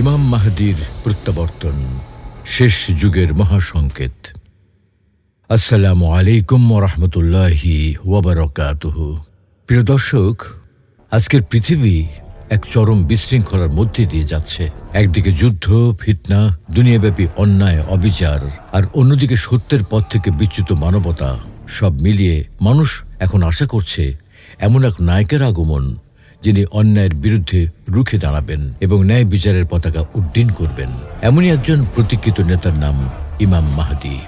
ইমাম মাহদির প্রত্যাবর্তন, শেষ যুগের মহাসংকেত। আসসালামু আলাইকুম রহমতুল্লাহি ওয়াবারকাতুহ প্রিয় দর্শক, আজকের পৃথিবী এক চরম বিশৃঙ্খলার মধ্যে দিয়ে যাচ্ছে। একদিকে যুদ্ধ, ফিতনা, দুনিয়াব্যাপী অন্যায়, অবিচার, আর অন্যদিকে সত্যের পথ থেকে বিচ্যুত মানবতা। সব মিলিয়ে মানুষ এখন আশা করছে, এমন এক নায়কের আগমন যিনি অন্যায়ের বিরুদ্ধে রুখে দাঁড়াবেন এবং ন্যায় বিচারের পতাকা উড্ডীন করবেন। এমনই একজন প্রতীক্ষিত নেতার নাম ইমাম মাহাদি।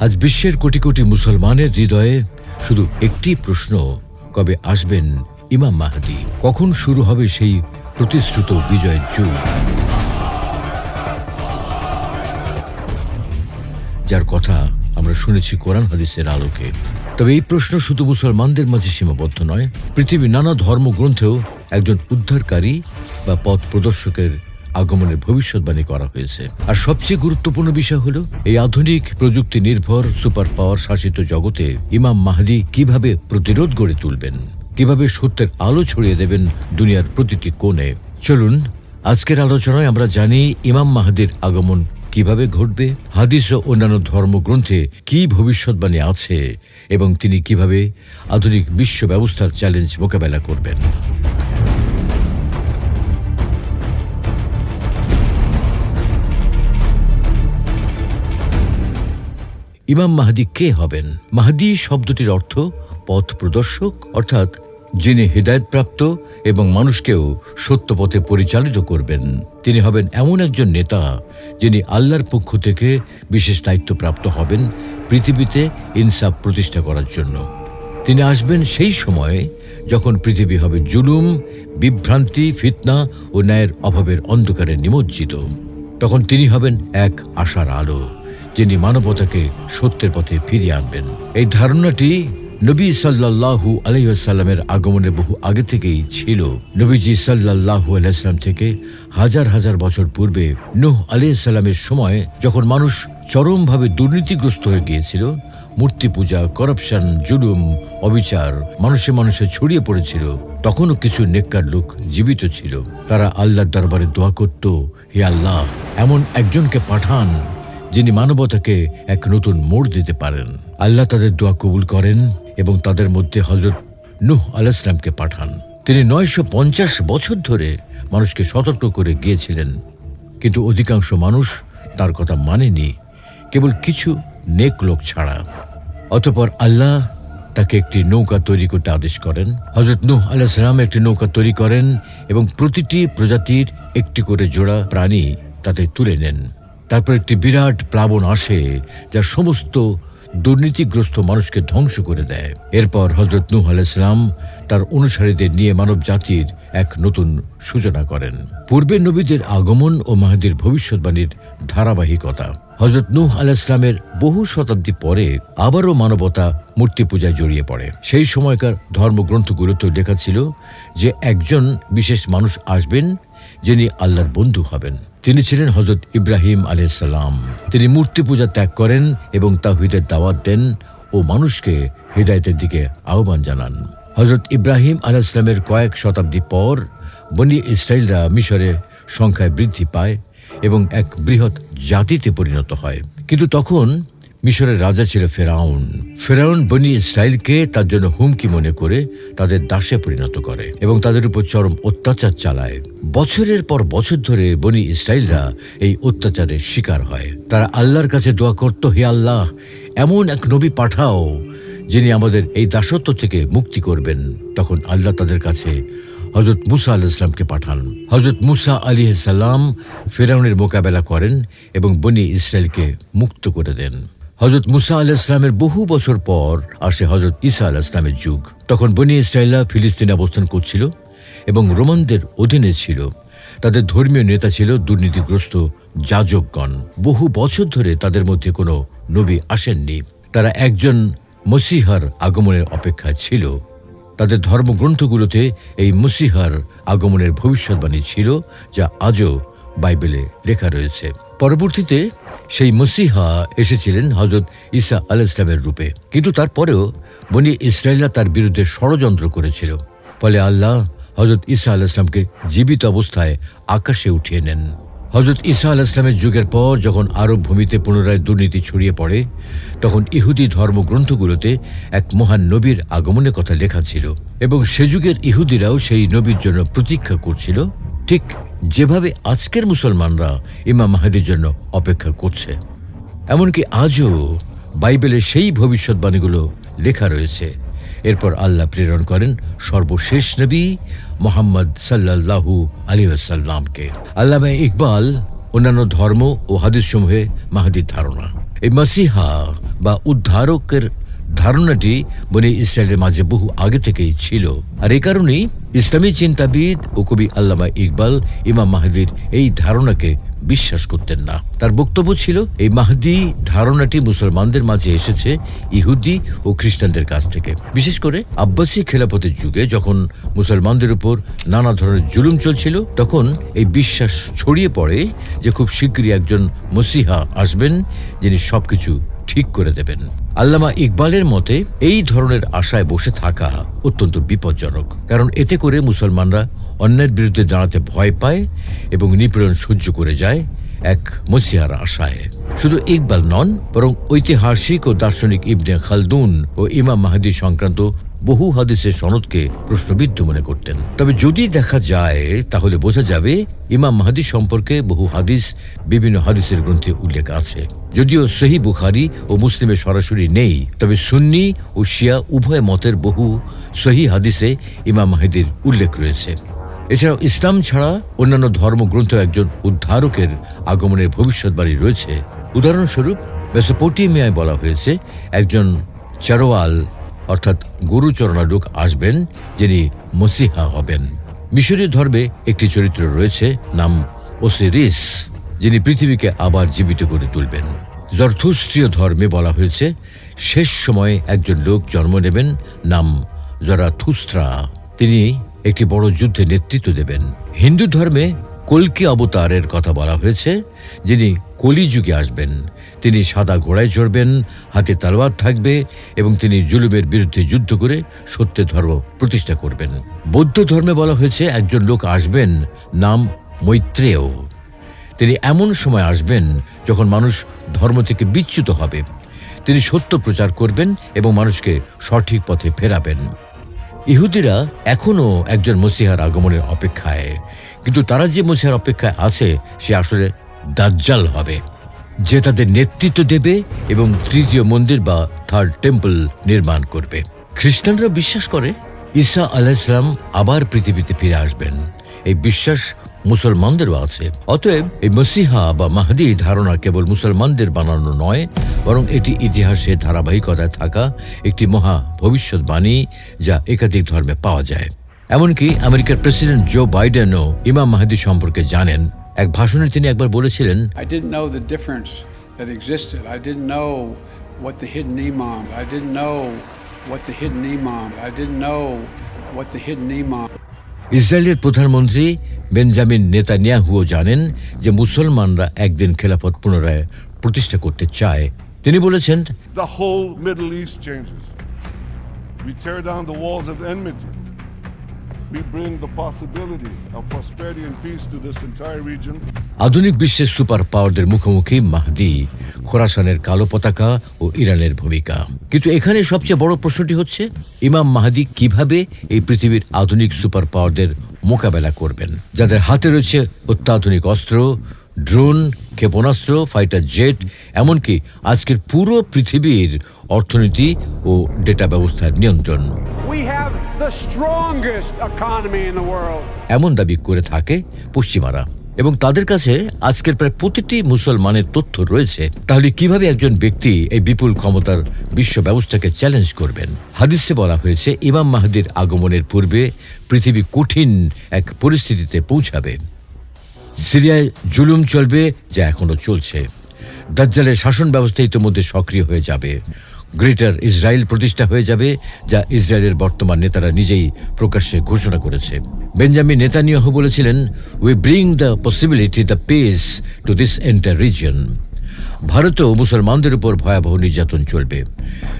আজ বিশ্বের কোটি কোটি মুসলমানের হৃদয়ে শুধু একটি প্রশ্ন, কবে আসবেন ইমাম মাহাদি? কখন শুরু হবে সেই প্রতিশ্রুত বিজয়ের যুগ? যার কথা আমরা শুনেছি কোরআন হাদিসের আলোকে। তবে এই প্রশ্ন শুধু মুসলমানদের মাঝে সীমাবদ্ধ নয়, পৃথিবীর নানা ধর্মগ্রন্থেও একজন উদ্ধারকারী বা পথ প্রদর্শকের আগমনের ভবিষ্যৎবাণী করা হয়েছে। আর সবচেয়ে গুরুত্বপূর্ণ বিষয় হলো, এই আধুনিক প্রযুক্তি নির্ভর সুপার পাওয়ার শাসিত জগতে ইমাম মাহাদি কীভাবে প্রতিরোধ গড়ে তুলবেন, কীভাবে সত্যের আলো ছড়িয়ে দেবেন দুনিয়ার প্রতিটি কোণে। চলুন, আজকের আলোচনায় আমরা জানি ইমাম মাহাদির আগমন কীভাবে ঘটবে? হাদিস ও অন্যান্য ধর্মগ্রন্থে কি ভবিষ্যৎবাণী আছে এবং তিনি কীভাবে আধুনিক বিশ্ব ব্যবস্থার চ্যালেঞ্জ মোকাবেলা করবেন? ইমাম মাহাদি কে হবেন? মাহাদি শব্দটির অর্থ পথ প্রদর্শক অর্থাৎ যিনি হৃদায়তপ্রাপ্ত এবং মানুষকেও সত্য পথে পরিচালিত করবেন, তিনি হবেন এমন একজন নেতা যিনি আল্লাহর পক্ষ থেকে বিশেষ দায়িত্বপ্রাপ্ত হবেন পৃথিবীতে ইনসাফ প্রতিষ্ঠা করার জন্য। তিনি আসবেন সেই সময়ে যখন পৃথিবী হবে জুলুম, বিভ্রান্তি, ফিতনা ও ন্যায়ের অভাবের অন্ধকারে নিমজ্জিত। তখন তিনি হবেন এক আশার আলো যিনি মানবতাকে সত্যের পথে ফিরিয়ে আনবেন। এই ধারণাটি নবী সাল্লাল্লাহু আলাইসাল্লামের আগমনের বহু আগে থেকেই ছিল। নবীজি সাল্লাল্লাহু আলাইসাল্লাম থেকে হাজার হাজার বছর পূর্বে নুহ আলাইসাল্লামের সময় যখন মানুষ চরমভাবে দুর্নীতিগ্রস্ত হয়ে গিয়েছিল, মূর্তি পূজা, করাপশন, জুলুম, অবিচার মানুষে মানুষে ছড়িয়ে পড়েছিল, তখনও কিছু নেককার লোক জীবিত ছিল। তারা আল্লাহর দরবারে দোয়া করত, হে আল্লাহ, এমন একজনকে পাঠান যিনি মানবতাকে এক নতুন মোড় দিতে পারেন। আল্লাহ তাদের দোয়া কবুল করেন। এবং তাদের মধ্যে হজরত নুহ আলাইসলামকে পাঠান। তিনি নয়শো পঞ্চাশ বছর ধরে মানুষকে সতর্ক করে গিয়েছিলেন। কিন্তু অধিকাংশ মানুষ তার কথা মানেনি, কেবল কিছু নেক লোক ছাড়া। অতপর আল্লাহ তাকে একটি নৌকা তৈরি করতে আদেশ করেন। হজরত নুহ আলাইসালাম একটি নৌকা তৈরি করেন এবং প্রতিটি প্রজাতির একটি করে জোড়া প্রাণী তাতে তুলে নেন। তারপর একটি বিরাট প্লাবন আসে যা সমস্ত দুর্নীতিগ্রস্ত মানুষকে ধ্বংস করে দেয়। এরপর হজরত নূহ আলাইসলাম তার অনুসারীদের নিয়ে মানব জাতির এক নতুন সূচনা করেন। পূর্বের নবীদের আগমন ও মাহাদির ভবিষ্যৎবাণীর ধারাবাহিকতা। হজরত নূহ আলাইসলামের বহু শতাব্দী পরে আবারও মানবতা মূর্তি পূজায় জড়িয়ে পড়ে। সেই সময়কার ধর্মগ্রন্থগুলোতেও লেখা ছিল যে একজন বিশেষ মানুষ আসবেন যিনি আল্লাহর বন্ধু হবেন। তিনি ছিলেন হজরত ইব্রাহিম আলাইসাল্লাম তিনি মূর্তি পূজা ত্যাগ করেন এবং তাহিদের দাওয়াত দেন ও মানুষকে হৃদায়তের দিকে আহ্বান জানান। হজরত ইব্রাহিম আলাইসলামের কয়েক শতাব্দী পর বনি ইসরায়েলরা মিশরে সংখ্যায় বৃদ্ধি পায় এবং এক বৃহৎ জাতিতে পরিণত হয়। কিন্তু তখন মিশরের রাজা ছিল ফেরাউন। ফেরাউন বনি ইসরায়েলকে তার জন্য হুমকি মনে করে তাদের দাসে পরিণত করে এবং তাদের উপর চরম অত্যাচার চালায়। বছরের পর বছর ধরে বনি ইসরায়েলরা এই অত্যাচারের শিকার হয়। তারা আল্লাহর কাছে দোয়া করত, হে আল্লাহ, এমন এক নবী পাঠাও যিনি আমাদের এই দাসত্ব থেকে মুক্তি করবেন। তখন আল্লাহ তাদের কাছে হজরত মুসা আল ইসলামকে পাঠান। হজরত মুসা আলী সাল্লাম ফেরাউনের মোকাবেলা করেন এবং বনি ইসরায়েলকে মুক্ত করে দেন। হজরত মুসা আল ইসলামের বহু বছর পর আসে হজরত ইসা আল ইসলামের যুগ। তখন বনি ইসরায়েলরা ফিলিস্তিনে অবস্থান করছিল এবং রোমানদের অধীনে ছিল। তাদের ধর্মীয় নেতা ছিল দুর্নীতিগ্রস্ত যাজকগণ। বহু বছর ধরে তাদের মধ্যে কোনো নবী আসেননি। তারা একজন মসিহার আগমনের অপেক্ষায় ছিল। তাদের ধর্মগ্রন্থগুলোতে এই মসিহার আগমনের ভবিষ্যৎবাণী ছিল, যা আজও বাইবেলে লেখা রয়েছে। পরবর্তীতে সেই মসিহা এসেছিলেন হজরত ঈসা আল ইসলামের রূপে। কিন্তু তারপরেও বনি ইসরায়েলরা তার বিরুদ্ধে ষড়যন্ত্র করেছিল। ফলে আল্লাহ হজরত ঈসা আল ইসলামকে জীবিত অবস্থায় আকাশে উঠিয়ে নেন। হজরত ঈসা আল ইসলামের যুগের পর যখন আরব ভূমিতে পুনরায় দুর্নীতি ছড়িয়ে পড়ে, তখন ইহুদি ধর্মগ্রন্থগুলোতে এক মহান নবীর আগমনের কথা লেখা ছিল। এবং সে যুগের ইহুদিরাও সেই নবীর জন্য প্রতীক্ষা করছিল। ঠিক যেভাবে আজকের মুসলমানরা ইমাম মাহাদির জন্য অপেক্ষা করছে, এমনকি আজও বাইবেলের সেই ভবিষ্যৎবাণীগুলো লেখা রয়েছে। এরপর আল্লাহ প্রেরণ করেন সর্বশেষ নবী মোহাম্মদ সাল্লাল্লাহু আলী আসাল্লামকে আল্লামা ইকবাল অন্যান্য ধর্ম ও হাদিসসমূহে মাহাদির ধারণা। এই মাসিহা বা উদ্ধারকের ধারণাটি বনে ইসরায়েলের মাঝে বহু আগে থেকেই ছিল। আর এই কারণেই ইসলামী চিন্তাবিদ ও কবি আল্লামা ইকবাল ইমাম মাহাদির এই ধারণাকে বিশ্বাস করতেন না। তার বক্তব্য ছিল, এই মাহদি ধারণাটি মুসলমানদের মাঝে এসেছে ইহুদি ও খ্রিস্টানদের কাছ থেকে। বিশেষ করে আব্বাসী খেলাপথের যুগে যখন মুসলমানদের উপর নানা ধরনের জুলুম চলছিল, তখন এই বিশ্বাস ছড়িয়ে পড়ে যে খুব শীঘ্রই একজন মসিহা আসবেন যিনি সবকিছু ঠিক করে দেবেন। আল্লামা ইকবালের মতে, এই ধরনের আশায় বসে থাকা অত্যন্ত বিপজ্জনক। কারণ এতে করে মুসলমানরা অন্যের বিরুদ্ধে দাঁড়াতে ভয় পায় এবং নিপীড়ন সহ্য করে যায় এক মসিহার আশায়। শুধু ইকবাল নন, বরং ঐতিহাসিক ও দার্শনিক ইবনে খালদুন ও ইমাম মাহাদি সংক্রান্ত বহু হাদিসের সনদকে প্রশ্নবিদ্ধ মনে করতেন। তবে যদি দেখা যায়, তাহলে বোঝা যাবে ইমাম মাহাদি সম্পর্কে বহু হাদিস বিভিন্ন হাদিসের গ্রন্থে উল্লেখ আছে। যদিও সহি বুখারি ও মুসলিমে সরাসরি নেই, তবে সুন্নি ও শিয়া উভয় মতের বহু সহি হাদিসে ইমাম মাহাদির উল্লেখ রয়েছে। এছাড়াও ইসলাম ছাড়া অন্যান্য ধর্মগ্রন্থ একজন উদ্ধারকের আগমনের ভবিষ্যৎবাণী রয়েছে। উদাহরণস্বরূপ মেসোপোটিমিয়ায় বলা হয়েছে, একজন চারোয়াল, অর্থাৎ গুরুচরণা লোক আসবেন, যিনি মসিহা হবেন। মিশরীয় ধর্মে একটি চরিত্র রয়েছে, নাম ওসিরিস যিনি পৃথিবীকে আবার জীবিত করে তুলবেন। জর্থুস্ট্রীয় ধর্মে বলা হয়েছে, শেষ সময়ে একজন লোক জন্ম নেবেন, নাম জরাথুস্ত্রা তিনি একটি বড় যুদ্ধে নেতৃত্ব দেবেন। হিন্দু ধর্মে কল্কি অবতারের কথা বলা হয়েছে, যিনি কলিযুগে আসবেন। তিনি সাদা ঘোড়ায় চড়বেন, হাতে তালবাদ থাকবে এবং তিনি জুলুমের বিরুদ্ধে যুদ্ধ করে সত্যের ধর্ম প্রতিষ্ঠা করবেন। বৌদ্ধ ধর্মে বলা হয়েছে, একজন লোক আসবেন, নাম মৈত্রেয়। তিনি এমন সময় আসবেন যখন মানুষ ধর্ম থেকে বিচ্যুত হবে। তিনি সত্য প্রচার করবেন এবং মানুষকে সঠিক পথে ফেরাবেন। ইহুদিরা এখনও একজন মসিহার আগমনের অপেক্ষায়। কিন্তু তারা যে মসিহার অপেক্ষায় আছে, সে আসলে দাজ্জাল হবে, যে তাদের নেতৃত্ব দেবে এবং তৃতীয় মন্দির বা থার্ড টেম্পল নির্মাণ করবে। খ্রিস্টানরা বিশ্বাস করে ঈসা আলাইসলাম আবার পৃথিবীতে ফিরে আসবেন। এই বিশ্বাস মুসলমানদেরও আছে। অতএব এই মসিহা বা মাহদি ধারণা কেবল মুসলমানদের বানানো নয়, বরং এটি ইতিহাসে ধারাবাহিকতায় থাকা একটি মহা ভবিষ্যৎবাণী যা একাধিক ধর্মে পাওয়া যায়। এমনকি আমেরিকার প্রেসিডেন্ট জো বাইডেনও ইমাম মাহাদি সম্পর্কে জানেন। এক ভাষণে তিনি একবার বলেছিলেন I didn't know the difference that existed I didn't know what the hidden imam I didn't know what the hidden imam I didn't know what the hidden imam ইসরায়েলের প্রধানমন্ত্রী বেঞ্জামিন নেতানিয়াহুও জানেন যে মুসলমানরা একদিন খেলাফত পুনরায় প্রতিষ্ঠা করতে চায়। তিনি বলেছেন the whole Middle East changes we tear down the আধুনিক বিশ্বের সুপার পাওয়ারদের মুখোমুখি মাহদি, খোরাসানের কালো পতাকা ও ইরানের ভূমিকা। কিন্তু এখানে সবচেয়ে বড় প্রশ্নটি হচ্ছে, ইমাম মাহাদি কীভাবে এই পৃথিবীর আধুনিক সুপার পাওয়ারদের মোকাবেলা করবেন? যাদের হাতে রয়েছে অত্যাধুনিক অস্ত্র ড্রোন ক্ষেপণাস্ত্র ফাইটার জেট এমনকি আজকের পুরো পৃথিবীর অর্থনীতি ও ডেটা ব্যবস্থার নিয়ন্ত্রণ. এমন দাবি করে থাকে পশ্চিমারা। এবং তাদের কাছে আজকের প্রায় প্রতিটি মুসলমানের তথ্য রয়েছে। তাহলে কীভাবে একজন ব্যক্তি এই বিপুল ক্ষমতার বিশ্ব ব্যবস্থাকে চ্যালেঞ্জ করবেন? হাদিসে বলা হয়েছে ইমাম মাহাদির আগমনের পূর্বে পৃথিবী কঠিন এক পরিস্থিতিতে পৌঁছাবে। সিরিয়ায় জুলুম চলবে, যা এখনও চলছে। দাজ্জালের শাসন ব্যবস্থা ইতিমধ্যে সক্রিয় হয়ে যাবে। গ্রেটার ইসরায়েল প্রতিষ্ঠা হয়ে যাবে, যা ইসরায়েলের বর্তমান নেতারা নিজেই প্রকাশ্যে ঘোষণা করেছে। বেঞ্জামিন নেতানিয়াহু বলেছিলেন we bring the possibility the peace to this entire region ভারতেও মুসলমানদের উপর ভয়াবহ নির্যাতন চলবে।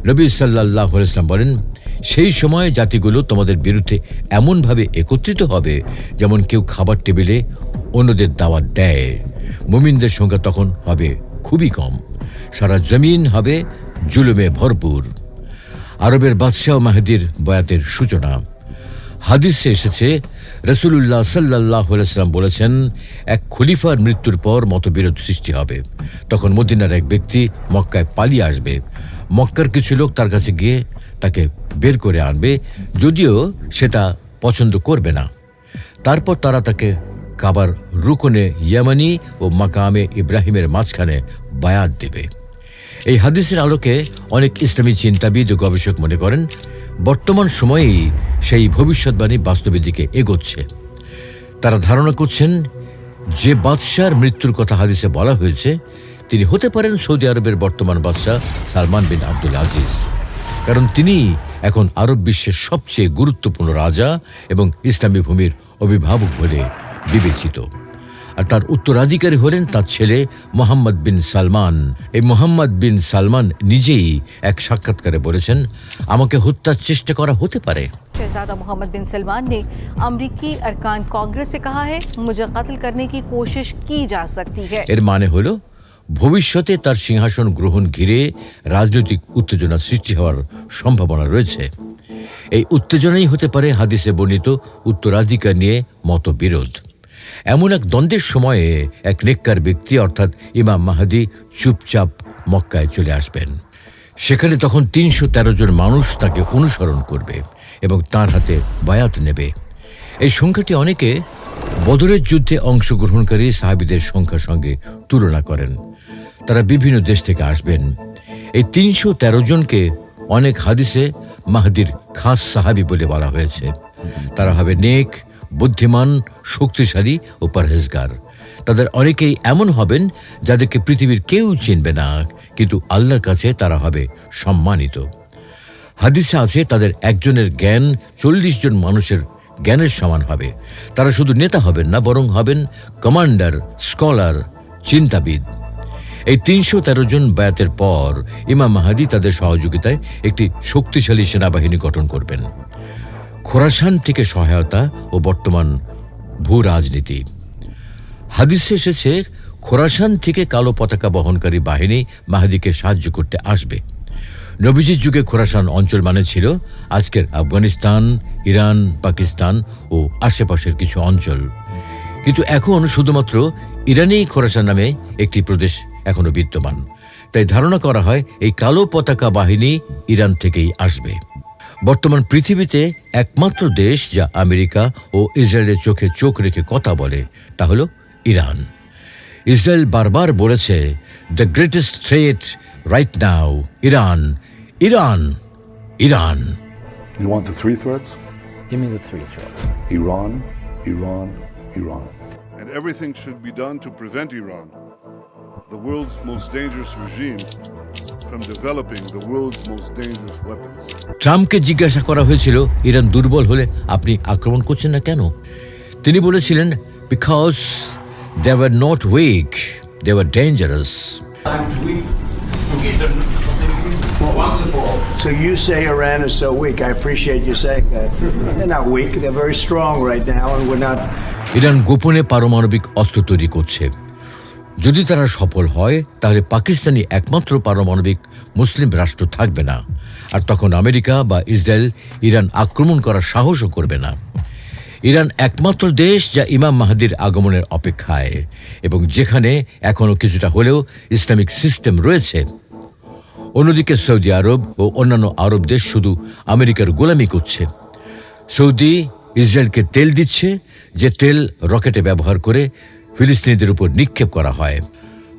নবী সাল্লাহ ইসলাম বলেন সেই সময় জাতিগুলো তোমাদের বিরুদ্ধে এমনভাবে একত্রিত হবে যেমন কেউ খাবার টেবিলে অন্যদের দাওয়াত দেয়। মুমিনদের সংখ্যা তখন হবে খুবই কম। সারা জমিন হবে জুলুমে ভরপুর। আরবের বাদশাহ মাহাদির বয়াতের সূচনা। হাদিসে এসেছে রসুল্লাহ সাল্লাহ সাল্লাম বলেছেন, এক খলিফার মৃত্যুর পর মতবিরোধ সৃষ্টি হবে। তখন মদিনার এক ব্যক্তি মক্কায় পালিয়ে আসবে। মক্কার কিছু লোক তার কাছে গিয়ে তাকে বের করে আনবে, যদিও সেটা পছন্দ করবে না। তারপর তারা তাকে কাবার রুকনে ইয়ামানি ও মাকামে ইব্রাহিমের মাঝখানে বায়াত দেবে। এই হাদিসের আলোকে অনেক ইসলামী চিন্তাবিদ ও গবেষক মনে করেন, বর্তমান সময়েই সেই ভবিষ্যৎবাণী বাস্তবের দিকে এগোচ্ছে। তারা ধারণা করছেন, যে বাদশার মৃত্যুর কথা হাদিসে বলা হয়েছে, তিনি হতে পারেন সৌদি আরবের বর্তমান বাদশাহ সালমান বিন আব্দুল আজিজ। কারণ তিনি এখন আরব বিশ্বের সবচেয়ে গুরুত্বপূর্ণ রাজা এবং ইসলামী ভূমির অভিভাবক বলে বিবেচিত আর তার উত্তরাধিকারী হলেন তার ছেলে মোহাম্মদ বিন সালমান এই মোহাম্মদ বিন সালমান নিজেই এক সাক্ষাৎকারে বলেছেন আমাকে হত্যার চেষ্টা করা হতে পারে शहजादा मोहम्मद बिन सलमान ने अमरीकी अरकान कांग्रेस से कहा है मुझे कत्ल करने की कोशिश की जा सकती है এর মানে হল ভবিষ্যতে তার সিংহাসন গ্রহণ ঘিরে রাজনৈতিক উত্তেজনা সৃষ্টি হওয়ার সম্ভাবনা রয়েছে। এই উত্তেজনাই হতে পারে হাদিসে বর্ণিত উত্তরাধিকার নিয়ে মতবিরোধ। এমন এক দ্বন্দ্বের সময়ে এক নেককার ব্যক্তি অর্থাৎ ইমাম মাহাদি চুপচাপ মক্কায় চলে আসবেন। সেখানে তখন তিনশো তেরো জন মানুষ তাকে অনুসরণ করবে এবং তার হাতে বায়াত নেবে। এই সংখ্যাটি অনেকে বদরের যুদ্ধে অংশগ্রহণকারী সাহাবিদের সংখ্যার সঙ্গে তুলনা করেন। তারা বিভিন্ন দেশ থেকে আসবেন। এই তিনশো তেরো জনকে অনেক হাদিসে মাহাদির খাস সাহাবি বলে বলা হয়েছে। তারা হবে নেক, বুদ্ধিমান, শক্তিশালী ও পরহেজগার। তাদের অনেকেই এমন হবেন যাদেরকে পৃথিবীর কেউ চিনবে না, কিন্তু আল্লাহর কাছে তারা হবে সম্মানিত। হাদিসে আছে, তাদের একজনের জ্ঞান চল্লিশ জন মানুষের জ্ঞানের সমান হবে। তারা শুধু নেতা হবেন না, বরং হবেন কমান্ডার, স্কলার, চিন্তাবিদ। এই তিনশো তেরো জন ব্যাতের পর ইমাম মাহাদি তাদের সহযোগিতায় একটি শক্তিশালী সেনাবাহিনী গঠন করবেন। খোরাসান থেকে সহায়তা ও বর্তমান ভূ রাজনীতি। হাদিসে এসেছে, খোরাসান থেকে কালো পতাকা বহনকারী বাহিনী মাহাদিকে সাহায্য করতে আসবে। নবীজির যুগে খোরাসান অঞ্চল মানে ছিল আজকের আফগানিস্তান, ইরান, পাকিস্তান ও আশেপাশের কিছু অঞ্চল। কিন্তু এখন শুধুমাত্র ইরানি খোরাসান নামে একটি প্রদেশ এখনও বিদ্যমান তাই ধারণা করা হয় এই কালো পতাকা বাহিনী ইরান থেকেই আসবে বর্তমান পৃথিবীতে একমাত্র দেশ যা আমেরিকা ও ইসরায়েলের চোখে চোখ রেখে কথা বলে তা হল ইরান ইসরায়েল বারবার বলেছে the greatest threat right now Iran Iran Iran You want the three threats? Give me the three threats. Iran, Iran, Iran. And everything should be done to prevent Iran, the world's most dangerous regime, from developing the world's most dangerous weapons. ট্রাম্পকে জিজ্ঞাসা করা হয়েছিল Iran দুর্বল হলে আপনি আক্রমণ করছেন না কেন তিনি বলেছিলেন because they were not weak they were dangerous So you say Iran is so weak. I appreciate you saying that. They're not weak. They're very strong right now, and we're not. Iran গোপনে পারমাণবিক অস্ত্র তৈরি করছে যদি তারা সফল হয়, তাহলে পাকিস্তানি একমাত্র পারমাণবিক মুসলিম রাষ্ট্র থাকবে না। আর তখন আমেরিকা বা ইসরায়েল ইরান আক্রমণ করার সাহসও করবে না। ইরান একমাত্র দেশ যা ইমাম মাহাদির আগমনের অপেক্ষায়। এবং যেখানে এখনও কিছুটা হলেও ইসলামিক সিস্টেম রয়েছে। অন্যদিকে সৌদি আরব ও অন্যান্য আরব দেশ শুধু আমেরিকার গোলামি করছে। সৌদি ইসরায়েলকে তেল দিচ্ছে, যে তেল রকেটে ব্যবহার করে ফিলিস্তিনিদের উপর নিক্ষেপ করা হয়।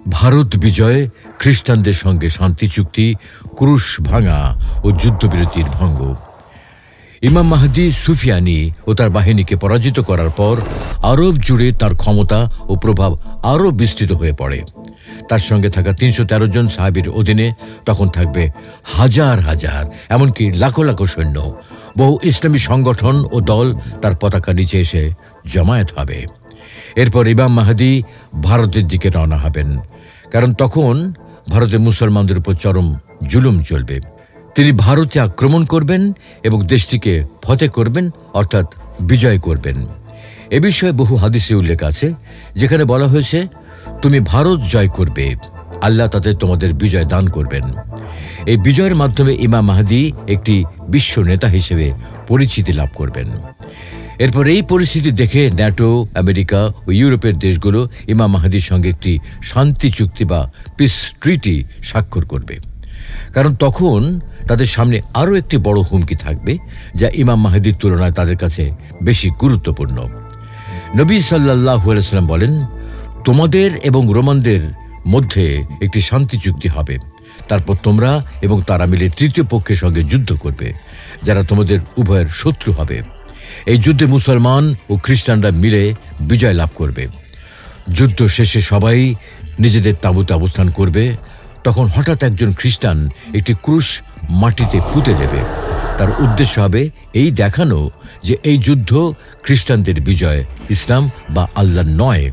ভারত বিজয় খ্রিস্টানদের সঙ্গে শান্তি চুক্তি, ক্রুশ ভাঙা ও যুদ্ধবিরতির ভঙ্গ। ইমাম মাহাদি সুফিয়ানি ও তার বাহিনীকে পরাজিত করার পর আরব জুড়ে তার ক্ষমতা ও প্রভাব আরও বিস্তৃত হয়ে পড়ে। তার সঙ্গে থাকা তিনশো তেরো জন সাহাবির অধীনে তখন থাকবে হাজার হাজার, এমনকি লাখো লাখো সৈন্য। বহু ইসলামী সংগঠন ও দল তার পতাকা নিচে এসে জমায়েত হবে। এরপর ইমাম মাহাদি ভারতের দিকে রওনা হবেন। কারণ তখন ভারতে মুসলমানদের উপর চরম জুলুম চলবে। তিনি ভারতে আক্রমণ করবেন এবং দেশটিকে ফতে করবেন, অর্থাৎ বিজয় করবেন। এ বিষয়ে বহু হাদিসে উল্লেখ আছে, যেখানে বলা হয়েছে, তুমি ভারত জয় করবে, আল্লাহ তাতে তোমাদের বিজয় দান করবেন। এই বিজয়ের মাধ্যমে ইমাম মাহাদি একটি বিশ্ব নেতা হিসেবে পরিচিতি লাভ করবেন। এরপর এই পরিস্থিতি দেখে ন্যাটো, আমেরিকা ও ইউরোপের দেশগুলো ইমাম মাহাদির সঙ্গে একটি শান্তি চুক্তি বা পিস ট্রিটি স্বাক্ষর করবে। কারণ তখন তাদের সামনে আরও একটি বড় হুমকি থাকবে, যা ইমাম মাহাদির তুলনায় তাদের কাছে বেশি গুরুত্বপূর্ণ। নবী সাল্লাহ আলাইসাল্লাম বলেন, তোমাদের এবং রোমানদের মধ্যে একটি শান্তি চুক্তি হবে। তারপর তোমরা এবং তারা মিলে তৃতীয় পক্ষের সঙ্গে যুদ্ধ করবে, যারা তোমাদের উভয়ের শত্রু হবে। এই যুদ্ধে মুসলমান ও খ্রিস্টানরা মিলে বিজয় লাভ করবে। যুদ্ধ শেষে সবাই নিজেদের তাঁবুতে অবস্থান করবে। তখন হঠাৎ একজন খ্রিস্টান একটি ক্রুশ মাটিতে পুঁতে দেবে। তার উদ্দেশ্য হবে এই দেখানো যে এই যুদ্ধ খ্রিস্টানদের বিজয়, ইসলাম বা আল্লাহ নয়।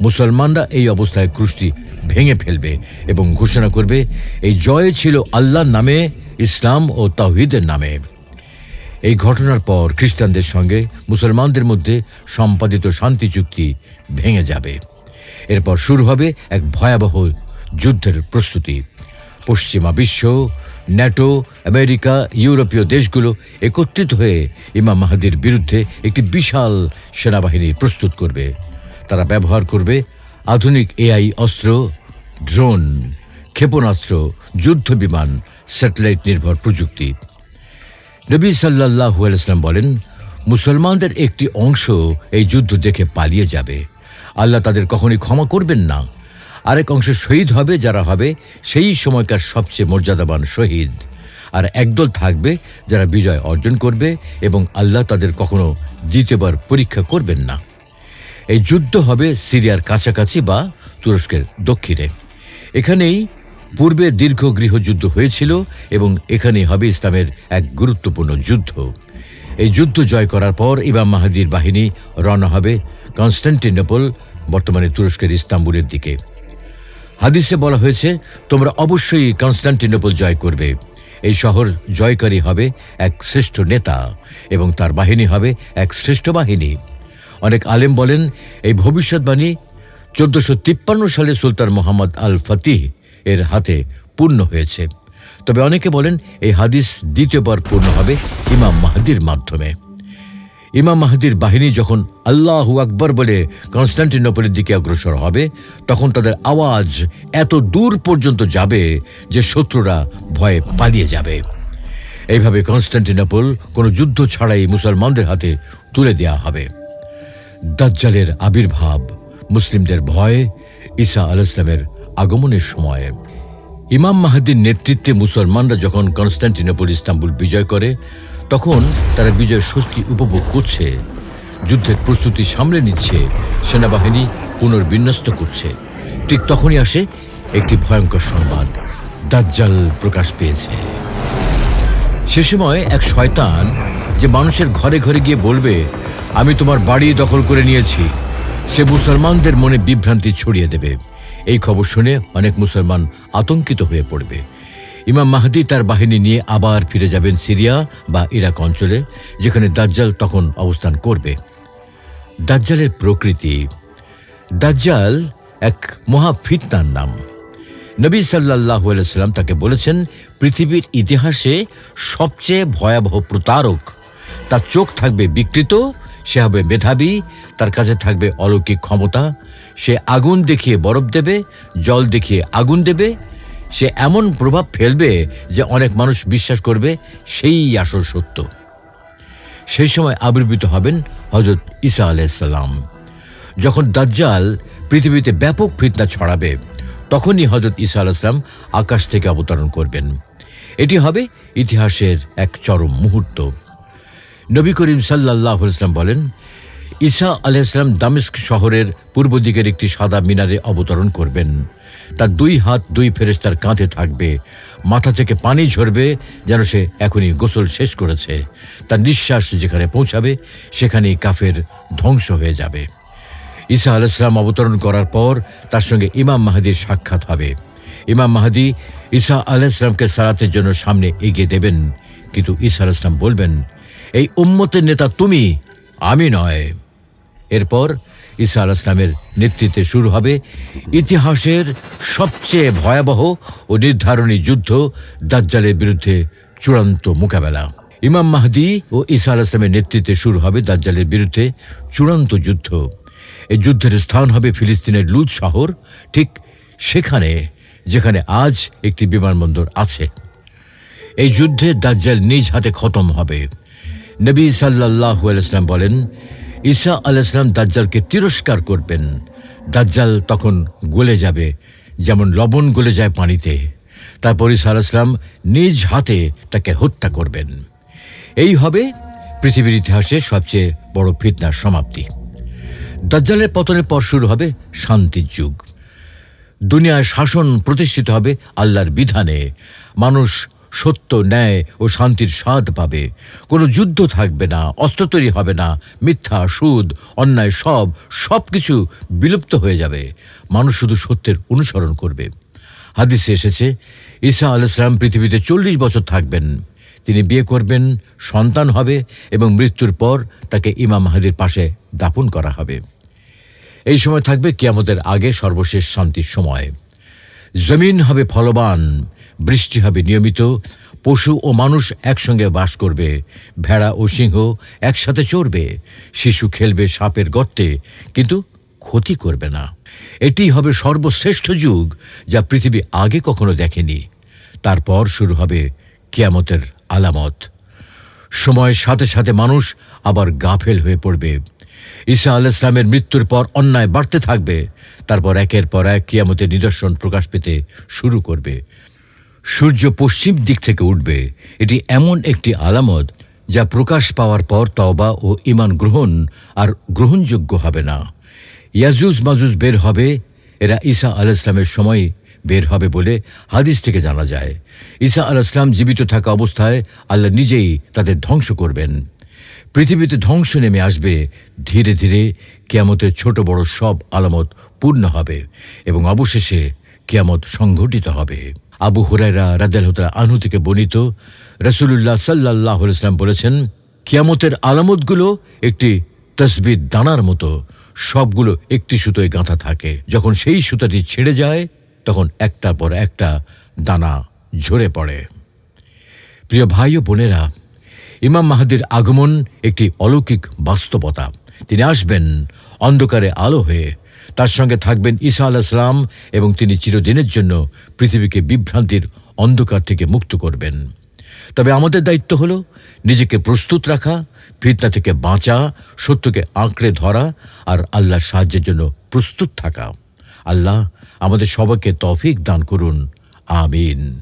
মুসলমানরা এই অবস্থায় ক্রুশটি ভেঙে ফেলবে এবং ঘোষণা করবে, এই জয় ছিল আল্লাহর নামে, ইসলাম ও তাওহিদের নামে। এই ঘটনার পর খ্রিস্টানদের সঙ্গে মুসলমানদের মধ্যে সম্পাদিত শান্তি চুক্তি ভেঙে যাবে। এরপর শুরু হবে এক ভয়াবহ যুদ্ধের প্রস্তুতি। পশ্চিমা বিশ্ব, ন্যাটো, আমেরিকা, ইউরোপীয় দেশগুলো একত্রিত হয়ে ইমাম মাহাদির বিরুদ্ধে একটি বিশাল সেনাবাহিনী প্রস্তুত করবে। তারা ব্যবহার করবে আধুনিক এআই অস্ত্র, ড্রোন, ক্ষেপণাস্ত্র যুদ্ধ বিমান স্যাটেলাইট নির্ভর প্রযুক্তি। নবী সাল্লাহ আলাইসলাম বলেন, মুসলমানদের একটি অংশ এই যুদ্ধ দেখে পালিয়ে যাবে। আল্লাহ তাদের কখনই ক্ষমা করবেন না। আরেক অংশ শহীদ হবে, যারা হবে সেই সময়কার সবচেয়ে মর্যাদাবান শহীদ। আর একদল থাকবে যারা বিজয় অর্জন করবে এবং আল্লাহ তাদের কখনো দ্বিতীয়বার পরীক্ষা করবেন না। এই যুদ্ধ হবে সিরিয়ার কাছাকাছি বা তুরস্কের দক্ষিণে। এখানেই পূর্বে দীর্ঘ গৃহযুদ্ধ হয়েছিল এবং এখানেই হবে ইসলামের এক গুরুত্বপূর্ণ যুদ্ধ। এই যুদ্ধ জয় করার পর ইমাম মাহাদির বাহিনী রওনা হবে কনস্ট্যান্টিনোপল বর্তমানে তুরস্কের ইস্তাম্বুলের দিকে। হাদিসে বলা হয়েছে, তোমরা অবশ্যই কনস্ট্যান্টিনোপল জয় করবে। এই শহর জয়কারী হবে এক শ্রেষ্ঠ নেতা এবং তার বাহিনী হবে এক শ্রেষ্ঠ বাহিনী। অনেক আলেম বলেন, এই ভবিষ্যৎবাণী চোদ্দশো তিপ্পান্ন সালে সুলতান মোহাম্মদ আল ফতিহ এর হাতে পূর্ণ হয়েছে। তবে অনেকে বলেন এই হাদিস দ্বিতীয়বার পূর্ণ হবে ইমাম মাহাদির মাধ্যমে। ইমাম মাহাদির বাহিনী যখন আল্লাহু আকবর বলে কনস্ট্যান্টিনোপলের দিকে অগ্রসর হবে, তখন তাদের আওয়াজ এত দূর পর্যন্ত যাবে যে শত্রুরা ভয়ে পালিয়ে যাবে। এইভাবে কনস্ট্যান্টিনোপল কোনো যুদ্ধ ছাড়াই মুসলমানদের হাতে তুলে দেওয়া হবে। দাজ্জালের আবির্ভাব মুসলিমদের ভয় ঈসা আল ইসলামের আগমনের সময় ইমাম মাহাদির নেতৃত্বে মুসলমানরা যখন কনস্ট্যান্টিনোপল ইস্তাম্বুল বিজয় করে, তখন তারা বিজয় স্বস্তি উপভোগ করছে, যুদ্ধের প্রস্তুতি সামলে নিচ্ছে, সেনাবাহিনী পুনর্বিন্যস্ত করছে। ঠিক তখনই আসে একটি ভয়ঙ্কর সংবাদ, দাজ্জাল প্রকাশ পেয়েছে। সে সময় এক শয়তান যে মানুষের ঘরে ঘরে গিয়ে বলবে, আমি তোমার বাড়ি দখল করে নিয়েছি। সে মুসলমানদের মনে বিভ্রান্তি ছড়িয়ে দেবে। এই খবর শুনে অনেক মুসলমান আতঙ্কিত হয়ে পড়বে। ইমাম মাহাদি তার বাহিনী নিয়ে আবার ফিরে যাবেন সিরিয়া বা ইরাক অঞ্চলে, যেখানে দাজ্জাল তখন অবস্থান করবে। দাজ্জালের প্রকৃতি। দাজ্জাল এক মহা ফিতনার নাম। নবী সাল্লাহ সাল্লাম তাকে বলেছেন, পৃথিবীর ইতিহাসে সবচেয়ে ভয়াবহ প্রতারক, তার চোখ থাকবে বিকৃত, সে হবে মেধাবী, তার কাছে থাকবে অলৌকিক ক্ষমতা সে আগুন দেখিয়ে বরফ দেবে, জল দেখিয়ে আগুন দেবে, সে এমন প্রভাব ফেলবে যে অনেক মানুষ বিশ্বাস করবে সেই আসল সত্য। সেই সময় আবির্ভূত হবেন হজরত ঈসা আলাইসাল্লাম যখন দাজ্জাল পৃথিবীতে ব্যাপক ফিতনা ছড়াবে, তখনই হজরত ঈসা আলাইসলাম আকাশ থেকে অবতরণ করবেন। এটি হবে ইতিহাসের এক চরম মুহূর্ত। নবী করিম সাল্লাহ ইসলাম বলেন ঈসা আলাইসলাম দামেস্ক শহরের পূর্ব দিকের একটি সাদা মিনারে অবতরণ করবেন। তার দুই হাত দুই ফেরেস্তার কাঁধে থাকবে। মাথা থেকে পানি ঝরবে, যেন সে এখনই গোসল শেষ করেছে। তার নিঃশ্বাস যেখানে পৌঁছাবে, সেখানেই কাফের ধ্বংস হয়ে যাবে। ঈসা আলাইসলাম অবতরণ করার পর তার সঙ্গে ইমাম মাহাদির সাক্ষাৎ হবে। ইমাম মাহাদি ঈসা আলাইসলামকে সারাতের জন্য সামনে এগিয়ে দেবেন। কিন্তু ঈসা আলাইসলাম বলবেন, এই উম্মতের নেতা তুমি, আমি নয়। এরপর ঈসা আল ইসলামের নেতৃত্বে শুরু হবে ইতিহাসের সবচেয়ে ভয়াবহ ও নির্ধারণী যুদ্ধ দাজ্জালের বিরুদ্ধে চূড়ান্ত মোকাবেলা। ইমাম মাহদি ও ঈসা আল ইসলামের নেতৃত্বে শুরু হবে দাজ্জালের বিরুদ্ধে চূড়ান্ত যুদ্ধ। এই যুদ্ধের স্থান হবে ফিলিস্তিনের লুজ শহর, ঠিক সেখানে যেখানে আজ একটি বিমানবন্দর আছে। এই যুদ্ধে দাজ্জাল নিজ হাতে খতম হবে। নবী সাল্লাহ আলাইসলাম বলেন ঈসা আলাইসলাম দাজ্জালকে তিরস্কার করবেন। দাজ্জাল তখন গলে যাবে, যেমন লবণ গলে যায় পানিতে। তারপর ঈসা আলাইসলাম নিজ হাতে তাকে হত্যা করবেন। এই হবে পৃথিবীর ইতিহাসে সবচেয়ে বড় ফিতনার সমাপ্তি। দাজ্জালের পতনের পর শুরু হবে শান্তির যুগ। দুনিয়ায় শাসন প্রতিষ্ঠিত হবে আল্লাহর বিধানে। মানুষ সত্য, ন্যায় ও শান্তির স্বাদ পাবে। কোনো যুদ্ধ থাকবে না, অস্ত্র তৈরি হবে না, মিথ্যা, সুদ, অন্যায় সব সব কিছু বিলুপ্ত হয়ে যাবে। মানুষ শুধু সত্যের অনুসরণ করবে। হাদিসে এসেছে, ঈসা আলাইসলাম পৃথিবীতে চল্লিশ বছর থাকবেন। তিনি বিয়ে করবেন, সন্তান হবে এবং মৃত্যুর পর তাকে ইমাম মাহাদির পাশে দাপন করা হবে। এই সময় থাকবে কিয়ামতের আগে সর্বশেষ শান্তির সময়। জমিন হবে ফলবান বৃষ্টি হবে নিয়মিত। পশু ও মানুষ একসঙ্গে বাস করবে। ভেড়া ও সিংহ একসাথে চড়বে। শিশু খেলবে সাপের গর্তে, কিন্তু ক্ষতি করবে না। এটি হবে সর্বশ্রেষ্ঠ যুগ যা পৃথিবী আগে কখনো দেখেনি। তারপর শুরু হবে কিয়ামতের আলামত। সময়ের সাথে সাথে মানুষ আবার গাফেল হয়ে পড়বে। ঈসা আল ইসলামের মৃত্যুর পর অন্যায় বাড়তে থাকবে। তারপর একের পর এক কিয়ামতের নিদর্শন প্রকাশ পেতে শুরু করবে। সূর্য পশ্চিম দিক থেকে উঠবে। এটি এমন একটি আলামত যা প্রকাশ পাওয়ার পর তওবা ও ইমান গ্রহণ আর গ্রহণযোগ্য হবে না। ইয়াজুজ মাজুজ বের হবে, এরা ঈসা আল ইসলামের সময় বের হবে বলে হাদিস থেকে জানা যায়। ঈসা আল ইসলাম জীবিত থাকা অবস্থায় আল্লাহ নিজেই তাদের ধ্বংস করবেন। পৃথিবীতে ধ্বংস নেমে আসবে, ধীরে ধীরে কেয়ামতের ছোট বড় সব আলামত পূর্ণ হবে এবং অবশেষে কেয়ামত সংঘটিত হবে। আবু হুরাইরা রাদেলহতা আনু থেকে বর্ণিত রসুল্লাহ সাল্লাহ ইসলাম বলেছেন, কিয়ামতের আলামতগুলো একটি তসবির দানার মতো, সবগুলো একটি সুতোয় গাঁথা থাকে। যখন সেই সুতাটি ছেড়ে যায়, তখন একটার পর একটা দানা ঝরে পড়ে। প্রিয় ভাই ও বোনেরা, ইমাম মাহাদির আগমন একটি অলৌকিক বাস্তবতা। তিনি আসবেন অন্ধকারে আলো হয়ে তার সঙ্গে থাকবেন ঈসা আলাইসলাম এবং তিনি চিরদিনের জন্য পৃথিবীকে বিভ্রান্তির অন্ধকার থেকে মুক্ত করবেন। তবে আমাদের দায়িত্ব হল নিজেকে প্রস্তুত রাখা, ফিতনা থেকে বাঁচা, সত্যকে আঁকড়ে ধরা আর আল্লাহর সাহায্যের জন্য প্রস্তুত থাকা। আল্লাহ আমাদের সবাইকে তফিক দান করুন। আমিন।